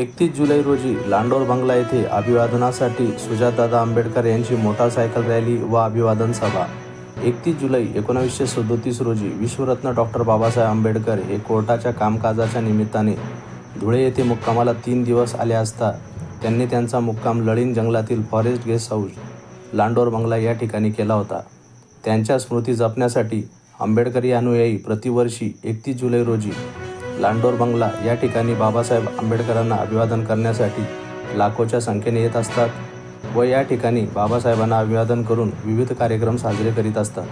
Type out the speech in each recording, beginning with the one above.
एकतीस जुलै रोजी लांडोर बंगला येथे अभिवादनासाठी सुजातदादा आंबेडकर यांची मोटारसायकल रॅली व अभिवादन सभा. एकतीस जुलै एकोणावीसशे सदोतीस रोजी विश्वरत्न डॉक्टर बाबासाहेब आंबेडकर हे कोर्टाच्या कामकाजाच्या निमित्ताने धुळे येथे मुक्कामाला तीन दिवस आले असता त्यांनी त्यांचा मुक्काम लळीन जंगलातील फॉरेस्ट गेस्ट हाऊस लांडोर बंगला या ठिकाणी केला होता. त्यांच्या स्मृती जपण्यासाठी आंबेडकरी अनुयायी प्रतिवर्षी एकतीस जुलै रोजी लांडोर बंगला या ठिकाणी बाबासाहेब आंबेडकरांना अभिवादन करण्यासाठी लाखोच्या संख्येने येत असतात व या ठिकाणी बाबासाहेबांना अभिवादन करून विविध कार्यक्रम साजरे करीत असतात.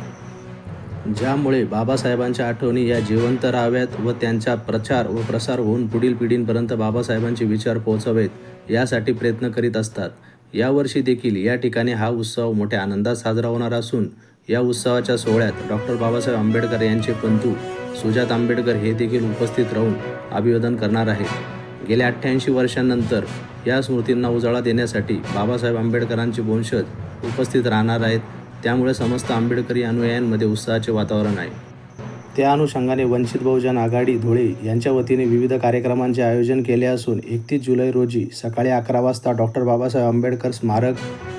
ज्यामुळे बाबासाहेबांच्या आठवणी या जिवंत राहाव्यात व त्यांचा प्रचार व प्रसार होऊन पुढील पिढींपर्यंत बाबासाहेबांचे विचार पोहोचावेत यासाठी प्रयत्न करीत असतात. यावर्षी देखील या ठिकाणी हा उत्सव मोठ्या आनंदात साजरा होणार असून या उत्सवाच्या सोहळ्यात डॉक्टर बाबासाहेब आंबेडकर यांचे पंतू सुजात आंबेडकर हे देखील उपस्थित राहून अभिवादन करणार आहेत. गेल्या अठ्ठ्याऐंशी वर्षांनंतर या स्मृतींना उजाळा देण्यासाठी बाबासाहेब आंबेडकरांचे वंशज उपस्थित राहणार आहेत. त्यामुळे समस्त आंबेडकरी अनुयायांमध्ये उत्साहाचे वातावरण आहे. त्या अनुषंगाने वंचित बहुजन आघाडी धुळे यांच्या वतीने विविध कार्यक्रमांचे आयोजन केले असून एकतीस जुलै रोजी सकाळी अकरा वाजता डॉक्टर बाबासाहेब आंबेडकर स्मारक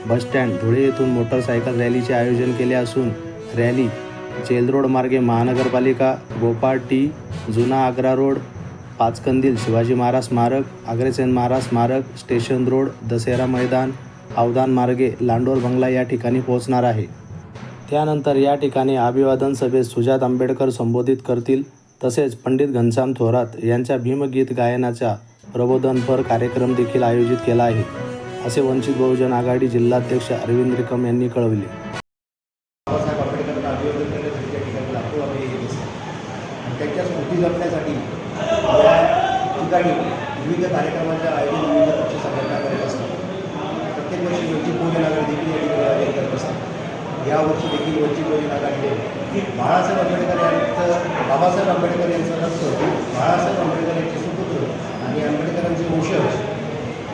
बसस्टँड धुळे येथून मोटरसायकल रॅलीचे आयोजन केले असून रॅली जेलरोड मार्गे महानगरपालिका गोपाळ टी जुना आग्रा रोड पाचकंदील शिवाजी महाराज स्मारक अग्रेसेन महाराज स्मारक स्टेशन रोड दसेरा मैदान अवदान मार्गे लांडोर बंगला या ठिकाणी पोहोचणार आहे. त्यानंतर या ठिकाणी अभिवादन सभेत सुजात आंबेडकर संबोधित करतील. तसेच पंडित घनश्याम थोरात यांच्या भीमगीत गायनाचा प्रबोधनपर कार्यक्रम देखील आयोजित केला आहे. असे वंचित बहुजन आघाडी जिल्हाध्यक्ष अरविंद रिकम यांनी कळविले. बाबासाहेब आंबेडकरांना अभिवादन करण्यासाठी ठिकाणी लाखो त्यांच्या स्मृती जपण्यासाठी या ठिकाणी विविध कार्यक्रमांच्या आयोजन विविध पक्ष संघटना करत असतात. प्रत्येक वर्षी वंचित बहुजन आघाडी देखील या ठिकाणी आयोजन करत असतात यावर्षी देखील वंचित योजना काढली की बाळासाहेब आंबेडकर यांचं बाबासाहेब आंबेडकर यांचं रक्त बाळासाहेब आंबेडकर यांचे सुपुत्र आणि आंबेडकरांचे वंशज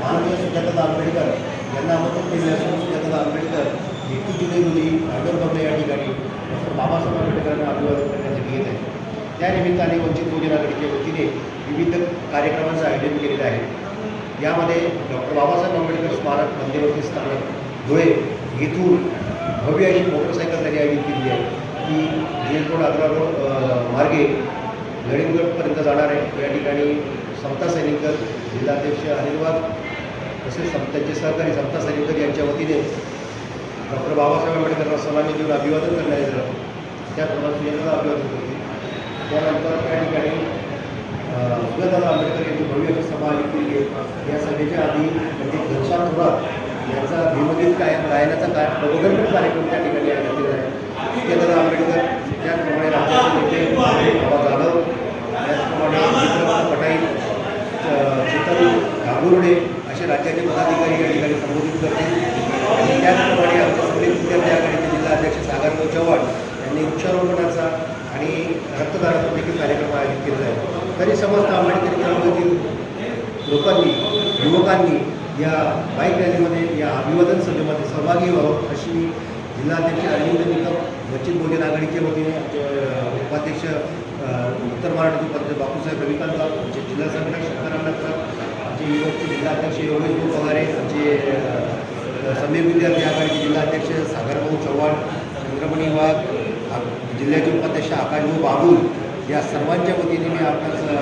माननीय सुजाता आंबेडकर यांना आमंत्रण केले असून सुजाता आंबेडकर एकतीस जुलै रोजी आंदोलन या ठिकाणी. डॉक्टर बाबासाहेब आंबेडकरांना अभिवादन करण्यासाठी येत आहे. त्यानिमित्ताने वंचित बहुजन वतीने विविध कार्यक्रमांचं आयोजन केलेलं आहे. यामध्ये डॉक्टर बाबासाहेब आंबेडकर स्मारक मध्यवर्ती स्थानक धुळे येथून भव्य अशी मोटरसायकल त्यांनी आयोजित केली आहे. ती जेल रोड आग्रा रोड मार्गे लळिंगडपर्यंत जाणार आहे. या ठिकाणी समता सैनिकर जिल्हाध्यक्ष अनिर्वाद तसेच त्यांचे सहकारी समता सैनिकर यांच्या वतीने डॉक्टर बाबासाहेब आंबेडकरांना सलामी देऊन अभिवादन करण्यात येतं त्या सुजाताला अभिवादन करते. त्यानंतर त्या ठिकाणी अ, आंबेडकर यांची भव्य सभा आयोजित केली आहे. या सभेच्या आधी म्हणजे घनश्याम थोरात यांचा भीमगीत काय? गायनाचा काय? प्रबोधनपर कार्यक्रम त्या ठिकाणी आयोजित केला आहे. केंद्र आंबेडकर त्याचप्रमाणे राज्याचे नेते बाबा जाधव त्याचप्रमाणे पटाई शीतल घाबुर्डे असे राज्याचे पदाधिकारी या ठिकाणी संबोधित करतील. आणि त्याचप्रमाणे आमच्या सगळे विद्यार्थी आघाडीचे जिल्हाध्यक्ष सागरराव चव्हाण यांनी वृक्षारोपणाचा आणि रक्तदानाचा देखील कार्यक्रम आयोजित केला आहे. तरी समस्त आंबेडकरी चळवळीतील लोकांनी युवकांनी या बाईक रॅलीमध्ये या अभिवादन सभेमध्ये सहभागी व्हावं अशी जिल्हाध्यक्ष अरविंद निकम वंचित बहुजन आघाडीच्या वतीने उपाध्यक्ष उत्तर महाराष्ट्र उपाध्यक्ष बापूसाहेब रविकांत राव आमचे जिल्हा संघटक शंकराम नकर आमचे युवकचे जिल्हाध्यक्ष योगेश भाऊ पगारे आमचे समीर विद्यार्थी आघाडीचे जिल्हाध्यक्ष सागरभाऊ चव्हाण चंद्रमणी वाघ जिल्ह्याचे उपाध्यक्ष आकाशभाऊ बाबूल या सर्वांच्या वतीने मी आपल्या